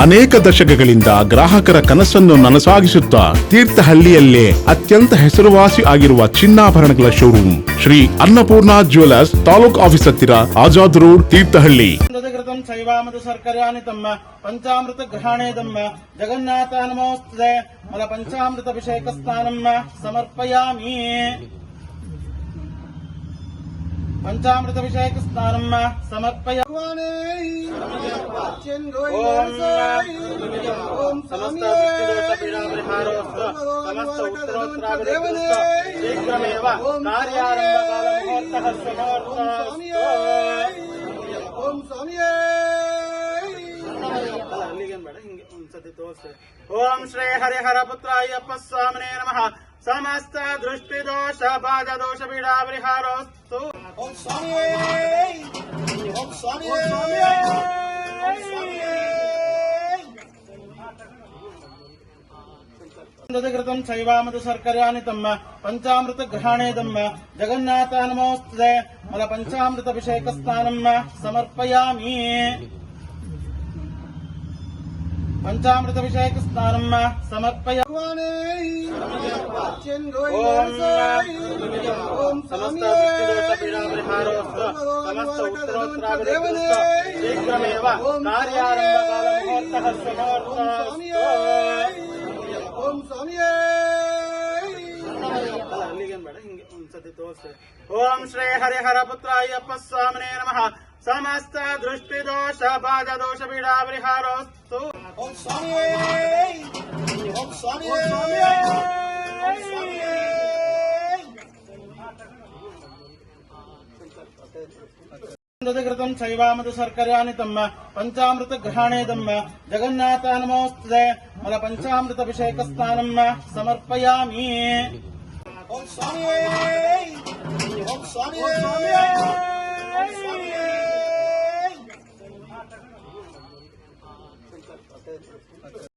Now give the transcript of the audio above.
ಅನೇಕ ದಶಕಗಳಿಂದ ಗ್ರಾಹಕರ ಕನಸನ್ನು ನನಸಾಗಿಸುತ್ತಾ ತೀರ್ಥಹಳ್ಳಿಯಲ್ಲೇ ಅತ್ಯಂತ ಹೆಸರುವಾಸಿ ಆಗಿರುವ ಚಿನ್ನಾಭರಣಗಳ showroom Sri Annapurna jewellers taluk office ಹತ್ತಿರ ಆಜಾದ್ ರೋಡ್, ತೀರ್ಥಹಳ್ಳಿ. ಶೈವಾಮೃತ ತಮ್ಮ ಪಂಚಾಮೃತ ಗ್ರಹಣೆ ತಮ್ಮ ಜಗನ್ನಾಥ ನಮೋಸ್ತುತೆ. ಮಲ ಪಂಚಾಮೃತ ಅಭಿಷೇಕ ಸ್ನಾನಂ ಸಮರ್ಪಯಾಮಿ. పంచామృత విషయక స్నానం సమర్పయ ఓం సమస్త ఓం శ్రీ హరిహర పుత్రాయప్ప స్వామినే నమ. సమస్త దృష్టిదోష బాధ దోష పీడా పరిహారోస్తు ஓம் சுவாமியே ஓம் சுவாமியே ஓம் சுவாமியே कृतं शैवामृत शर्कर्याणि तम् पञ्चामृत ग्रहाणे तम् जगन्नाथ नमोऽस्तु मल पञ्चामृत अभिषेकस्नानम् समर्पयामि పంచామృత విషయక స్నానం సమర్పయ ఓం సమస్త ఓం శ్రీ హరిహర పుత్రాయప్ప స్వామినే నమ. సమస్త దృష్టిదోష బాధ దోష పీడా పరిహారోస్తు ಅಭಿಷೇಕ ಸ್ನಾನಂ ಸಮರ್ಪಯ ಓಂ ಸಮಸ್ತ ದೃಷ್ಟಿದೋಷ ಪೀಡಾ ಪರಿಹಾರೋಸ್ತು ಸಮಸ್ತ ಉತ್ತರೋತ್ತರಾಭಿವೃದ್ಧಿಸ್ತು ಶೀಘ್ರಮೇವ ಕಾರ್ಯಾರಂಭ ಕಾಲ ಮುಹೂರ್ತಃ ಸುಮುಹೂರ್ತಃ ಅಲ್ಲ, ಅಲ್ಲಿಗೇನ್ ಬೇಡ ಹಿಂಗೆ ಒಂದ್ಸತಿ ತೋರಿಸ್ತೇವೆ ಓಂ ಶ್ರೀ ಹರಿಹರ ಪುತ್ರ ಅಯ್ಯಪ್ಪ ಸ್ವಾಮಿನೇ ನಮಃ ಸಮಸ್ತ ದೃಷ್ಟಿ ದೋಷ ಬಾಧ ದೋಷ ಪೀಡಾ ಪರಿಹಾರೋಸ್ತು ಓಂ ಸ್ವಾಮಿ ಓಂ ಸ್ವಾಮಿ ಘೃತಂ ಶೈವಾಮೃತ ಶರ್ಕರ್ಯಾಣಿ ತಮ್ಮ ಪಂಚಾಮೃತ ಗ್ರಹಣೆ ತಮ್ಮ ಜಗನ್ನಾಥ ನಮೋಸ್ತುತೆ ಮಲ ಪಂಚಾಮೃತ ಅಭಿಷೇಕ ಸ್ನಾನಂ ಸಮರ್ಪಯಾಮಿ ಓಂ ಸ್ವಾಮಿ ಓಂ ಸ್ವಾಮಿ আচ্ছা